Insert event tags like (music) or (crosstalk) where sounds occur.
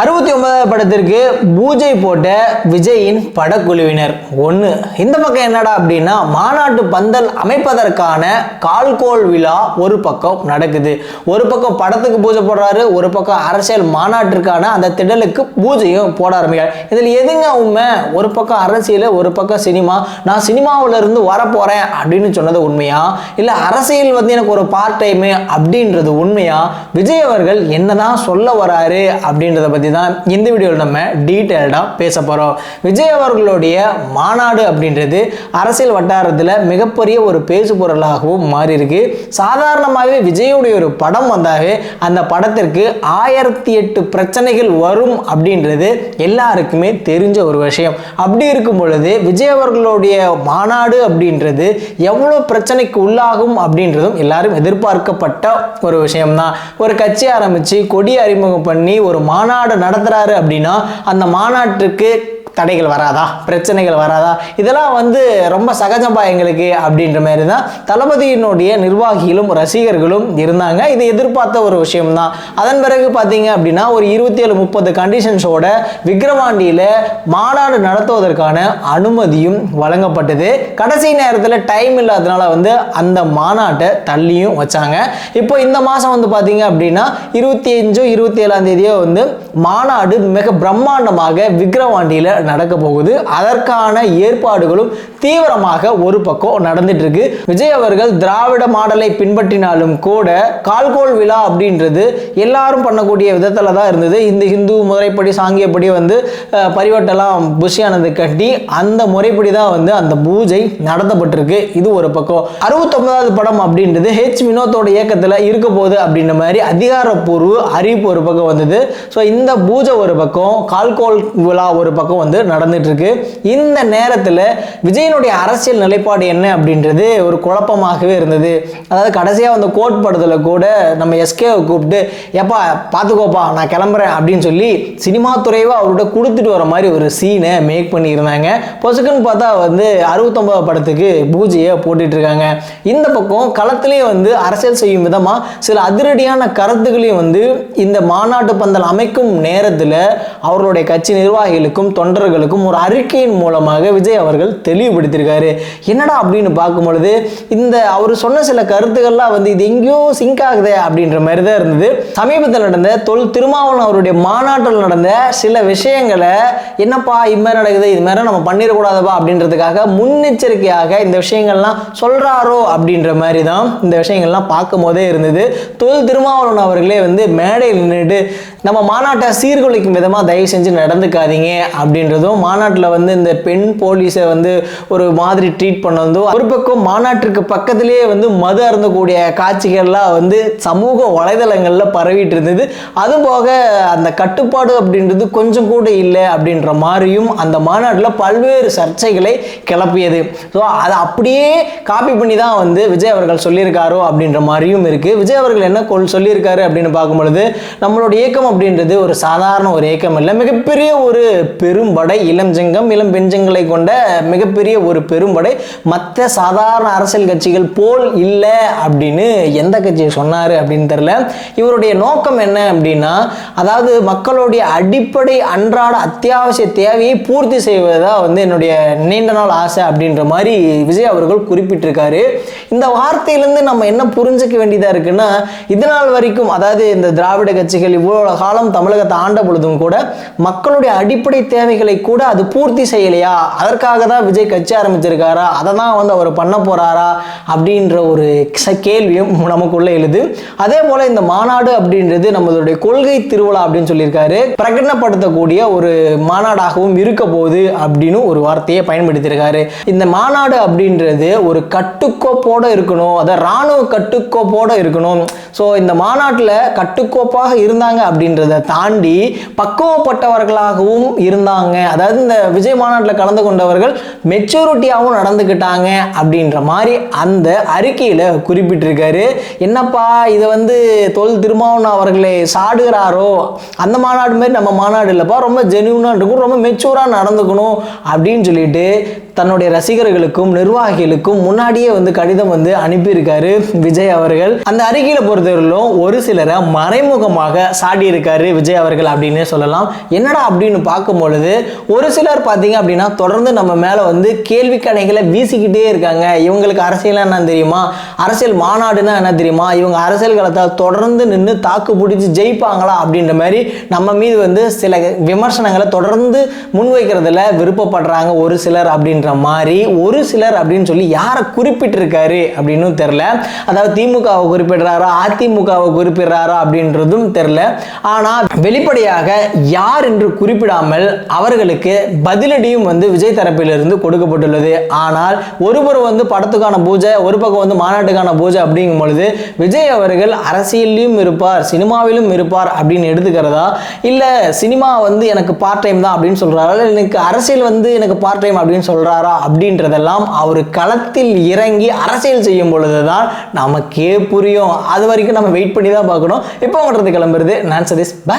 அறுபத்தி ஒன்பதாவது படத்திற்கு பூஜை போட்ட விஜயின் படக்குழுவினர். ஒன்று இந்த பக்கம் என்னடா அப்படின்னா மாநாட்டு பந்தல் அமைப்பதற்கான கால்கோள் விழா ஒரு பக்கம் நடக்குது. ஒரு பக்கம் படத்துக்கு பூஜை போடுறாரு ஒரு பக்கம் அரசியல் மாநாட்டிற்கான அந்த திடலுக்கு பூஜையும் போட ஆரம்பிக்கிறார். இதில் எதுங்க உண்மை? ஒரு பக்கம் அரசியல் ஒரு பக்கம் சினிமா. நான் சினிமாவில் இருந்து வரப்போறேன் அப்படின்னு சொன்னது உண்மையா? இல்லை அரசியல் வந்து எனக்கு ஒரு பார்ட் டைமு அப்படின்றது உண்மையா? விஜய் அவர்கள் என்னதான் சொல்ல வராரு அப்படின்றத பற்றி தான் இந்த வீடியோவில் நம்ம டீட்டெயில்டாக பேச போகிறோம் விஜய் அவர்களுடைய மாநாடு அப்படின்றது அரசியல் வட்டாரத்தில் மிகப்பெரிய ஒரு பேசு பொருளாகவும் மாறி இருக்கு சாதாரணமாகவே விஜயுடைய ஒரு படம் வந்தாவே அந்த படத்திற்கு ஆயிரத்தி எட்டு பிரச்சனைகள் வரும் அப்படின்றது எல்லாருக்குமே தெரிஞ்ச ஒரு விஷயம். அப்படி இருக்கும் பொழுது விஜய் அவர்களுடைய மாநாடு அப்படின்றது எவ்வளோ பிரச்சனைக்கு உள்ளாகும் அப்படின்றதும் எல்லாரும் எதிர்பார்க்கப்பட்ட ஒரு விஷயம்தான். ஒரு கட்சி ஆரம்பித்து கொடி அறிமுகம் பண்ணி ஒரு மாநாடு நடத்துகிறாரு அப்படின்னா அந்த மாநாட்டுக்கு தடைகள் வராதா? பிரச்சனைகள் வராதா? இதெல்லாம் வந்து ரொம்ப சகஜம்பா எங்களுக்கு அப்படின்ற மாதிரி தான் தளபதியினுடைய நிர்வாகிகளும் ரசிகர்களும் இருந்தாங்க. இது எதிர்பார்த்த ஒரு விஷயம்தான். அதன் பிறகு பார்த்தீங்க அப்படின்னா ஒரு இருபத்தி ஏழு முப்பது கண்டிஷன்ஸோட விக்ரவாண்டியில் மாநாடு நடத்துவதற்கான அனுமதியும் வழங்கப்பட்டது. கடைசி நேரத்தில் டைம் இல்லாதனால வந்து அந்த மாநாட்டை தள்ளியும் வச்சாங்க. இப்போ இந்த மாதம் வந்து பார்த்தீங்க அப்படின்னா இருபத்தி அஞ்சோ இருபத்தி ஏழாம் தேதியோ வந்து மாநாடு மிக பிரம்மாண்டமாக விக்ரவாண்டியில் நடக்க போகுது அதற்கான ஏற்பாடுகளும் தீவிரமாக ஒரு பக்கம் நடந்துட்டு இருக்கு விஜய் அவர்கள் திராவிட மாடலை பின்பற்றினாலும் கூட கால்கோல் விழா அப்படின்றது எல்லாரும் பண்ணக்கூடிய விதத்தில் தான் இருந்தது. இந்த ஹிந்து முறைப்படி சாங்கியப்படி வந்து அஹ், பரிவட்டெல்லாம் புஷியானது கட்டி அந்த முறைப்படி தான் வந்து அந்த பூஜை நடத்தப்பட்டிருக்கு. இது ஒரு பக்கம். அறுபத்தொன்பதாவது படம் அப்படின்றது ஹெச் வினோத்தோட இயக்கத்தில் இருக்க போகுது அப்படின்ற மாதிரி அதிகாரப்பூர்வ அறிவிப்பு ஒரு பக்கம் வந்தது. ஸோ இந்த பூஜை ஒரு பக்கம் கால்கோல் விழா ஒரு பக்கம் வந்து நடந்துட்டு இருக்கு இந்த நேரத்தில் விஜயனுடைய அரசியல் நிலைப்பாடு என்ன அப்படின்றது ஒரு குழப்பமாகவே இருந்தது. அதாவது கடைசியாக அந்த கோட் படத்தில் கூட நம்ம எஸ்கேவை கூப்பிட்டு எப்பா பார்த்துக்கோப்பா நான் கிளம்புறேன் அப்படின்னு சொல்லி சினிமா துறைவை அவர்கிட்ட கொடுத்துட்டு வர மாதிரி ஒரு சீனை மேக் பண்ணியிருந்தாங்க. பொசுக்குன்னு பார்த்தா வந்து அறுபத்தொம்பது படத்துக்கு பூஜையை போட்டுட்டு இருக்காங்க இந்த பக்கம் களத்திலே வந்து அரசியல் செய்யும் விதமாக சில அதிரடியான கருத்துக்களையும் வந்து இந்த மாநாட்டு பந்தல் அமைக்கும் நேரத்தில் அவர்களுடைய கட்சி நிர்வாகிகளுக்கும் தொண்டர்களுக்கும் ஒரு அறிக்கையின் மூலமாக விஜய் அவர்கள் தெளிவுபடுத்தியிருக்காரு. என்னடா அப்படின்னு பார்க்கும் பொழுது இந்த அவர் சொன்ன சில கருத்துக்கள்லாம் வந்து இது எங்கேயோ சிங்க் ஆகுது அப்படின்ற மாதிரி தான் இருந்தது. சமீபத்தில் நடந்த தொல் திருமாவளவன் அவருடைய மாநாட்டில் நடந்த சில விஷயங்களை என்னப்பா இது மாதிரி நடக்குது இது மாதிரி நம்ம பண்ணிடக்கூடாதப்பா அப்படின்றதுக்காக முன்னெச்சரிக்கையாக இந்த விஷயங்கள்லாம் சொல்றாரோ அப்படின்ற மாதிரி தான் இந்த விஷயங்கள்லாம் பார்க்கும் போதே இருந்தது. தொல் திருமாவளவன் அவர்களே வந்து மேடையில் நின்றுட்டு நம்ம மாநாட்டை சீர்குலைக்கும் விதமாக தயவு செஞ்சு நடந்துக்காதீங்க அப்படின்னு அப்படின்றதும் மாநாட்டில் வந்து இந்த பெண் போலீஸை வந்து ஒரு மாதிரி ட்ரீட் பண்ணதும் ஒரு பக்கம் மாநாட்டிற்கு பக்கத்திலேயே வந்து மது அருந்தக்கூடிய காட்சிகள்லாம் வந்து சமூக வலைதளங்களில் பரவிட்டு இருந்தது. அதுபோக அந்த கட்டுப்பாடு அப்படின்றது கொஞ்சம் கூட இல்லை அப்படின்ற மாதிரியும் அந்த மாநாட்டில் பல்வேறு சர்ச்சைகளை கிளப்பியது. ஸோ அதை அப்படியே காப்பி பண்ணி தான் வந்து விஜய் அவர்கள் சொல்லியிருக்காரோ அப்படின்ற மாதிரியும் இருக்குது விஜய் அவர்கள் என்ன கொள் சொல்லியிருக்காரு அப்படின்னு பார்க்கும் பொழுது நம்மளோட இயக்கம் அப்படின்றது ஒரு சாதாரண ஒரு இயக்கம் இல்லை மிகப்பெரிய ஒரு பெரும் பெரும்படை இளம் இளம் பெஞ்சங்களை கொண்ட மிகப்பெரிய ஒரு பெரும்படை மற்ற சாதாரண அரசியல் கட்சிகள் போல் இல்லை அப்படின்னு எந்த கட்சியை சொன்னார் அப்படின்னு தெரில இவருடைய நோக்கம் என்ன அப்படின்னா அதாவது மக்களுடைய அடிப்படை அன்றாட அத்தியாவசிய தேவையை பூர்த்தி செய்வதா வந்து என்னுடைய நீண்ட நாள் ஆசை அப்படின்ற மாதிரி விஜய் அவர்கள் குறிப்பிட்டிருக்காரு. இந்த வார்த்தையிலேருந்து நம்ம என்ன புரிஞ்சுக்க வேண்டியதாக இருக்குன்னா இதனால் வரைக்கும் அதாவது இந்த திராவிட கட்சிகள் இவ்வளோ காலம் தமிழகத்தை ஆண்ட பொழுதும் கூட மக்களுடைய அடிப்படை தேவைகள் கூட அது பூர்த்தி செய்யலையா? அதற்காக தான் விஜய் கட்சி ஆரம்பிச்சிருக்காரா? அதை தான் வந்து அவர் பண்ண போறாரா? அப்படின்ற ஒரு கேள்வியும் (laughs) நமக்குள்ள எழுது. அதே போல இந்த மாநாடு அப்படின்றது நம்மளுடைய கொள்கை திருவிழா அப்படின்னு சொல்லியிருக்காரு. பிரகடனப்படுத்தக்கூடிய ஒரு மாநாடாகவும் இருக்க போகுது அப்படின்னு ஒரு வார்த்தையை பயன்படுத்தியிருக்காரு. இந்த மாநாடு அப்படின்றது ஒரு கட்டுக்கோப்போட இருக்கணும். அதை ராணுவ கட்டுக்கோப்போட இருக்கணும். ஸோ இந்த மாநாட்டில் கட்டுக்கோப்பாக இருந்தாங்க அப்படின்றத தாண்டி பக்குவப்பட்டவர்களாகவும் இருந்தாங்க அதாவது இந்த விஜய் மாநாட்டில் கலந்து கொண்டவர்கள் மெச்சூரிட்டியாகவும் நடந்துக்கிட்டாங்க அப்படின்ற மாதிரி அந்த அறிக்கையில் குறிப்பிட்டிருக்காரு. என்னப்பா இதை வந்து தொல் திருமாவன் அவர்களை சாடுகிறாரோ? அந்த மாநாடு மாதிரி நம்ம மாநாடு இல்லைப்பா ரொம்ப ஜென்யூனாக இருக்கும் ரொம்ப மெச்சூராக நடந்துக்கணும் அப்படின்னு சொல்லிட்டு தன்னுடைய ரசிகர்களுக்கும் நிர்வாகிகளுக்கும் முன்னாடியே வந்து கடிதம் வந்து அனுப்பியிருக்காரு விஜய் அவர்கள். அந்த அறிக்கையில பொறுத்தவரையிலும் ஒரு சிலரை மறைமுகமாக சாடியிருக்காரு விஜய் அவர்கள் அப்படின்னே சொல்லலாம். என்னடா அப்படின்னு பார்க்கும் பொழுது ஒரு சிலர் பார்த்தீங்க அப்படின்னா தொடர்ந்து நம்ம மேலே வந்து கேள்வி கணைகளை வீசிக்கிட்டே இருக்காங்க. இவங்களுக்கு அரசியல் என்ன தெரியுமா? அரசியல் மாநாடுனா என்ன தெரியுமா? இவங்க அரசியல் களத்தால் தொடர்ந்து நின்று தாக்கு பிடிச்சி ஜெயிப்பாங்களா அப்படின்ற மாதிரி நம்ம மீது வந்து சில விமர்சனங்களை தொடர்ந்து முன்வைக்கிறதுல விருப்பப்படுறாங்க ஒரு சிலர் அப்படின்ற மாதிரி ஒரு சிலர் அப்படின்னு சொல்லி யாரை குறிப்பிட்டிருக்காரு அப்படின்னு தெரில அதாவது திமுகவை குறிப்பிடுறாரா அதிமுகவை குறிப்பிடுறாரா அப்படின்றதும் தெரில ஆனால் வெளிப்படையாக யார் என்று குறிப்பிடாமல் அவர்களுக்கு பதிலடியும் வந்து விஜய் தரப்பிலிருந்து கொடுக்கப்பட்டுள்ளது. ஆனால் ஒருபுறம் வந்து படத்துக்கான பூஜை ஒரு பக்கம் வந்து மாநாட்டுக்கான பூஜை அப்படிங்கும் பொழுது விஜய் அவர்கள் அரசியல்லையும் இருப்பார் சினிமாவிலும் இருப்பார் அப்படின்னு எடுத்துக்கிறதா? இல்லை சினிமா வந்து எனக்கு பார்ட் டைம் தான் அப்படின்னு சொல்கிறாரா எனக்கு அரசியல் வந்து எனக்கு பார்ட் டைம் அப்படின்னு சொல்கிறாரா அப்படின்றதெல்லாம் அவர் களத்தில் இறங்கி அரசியல் செய்யும் பொழுது தான் நமக்கே புரியும். அது வரைக்கும் நம்ம வெயிட் பண்ணி தான் பார்க்கணும். இப்போ பண்ணுறது கிளம்புறது நான் சதீஷ். பை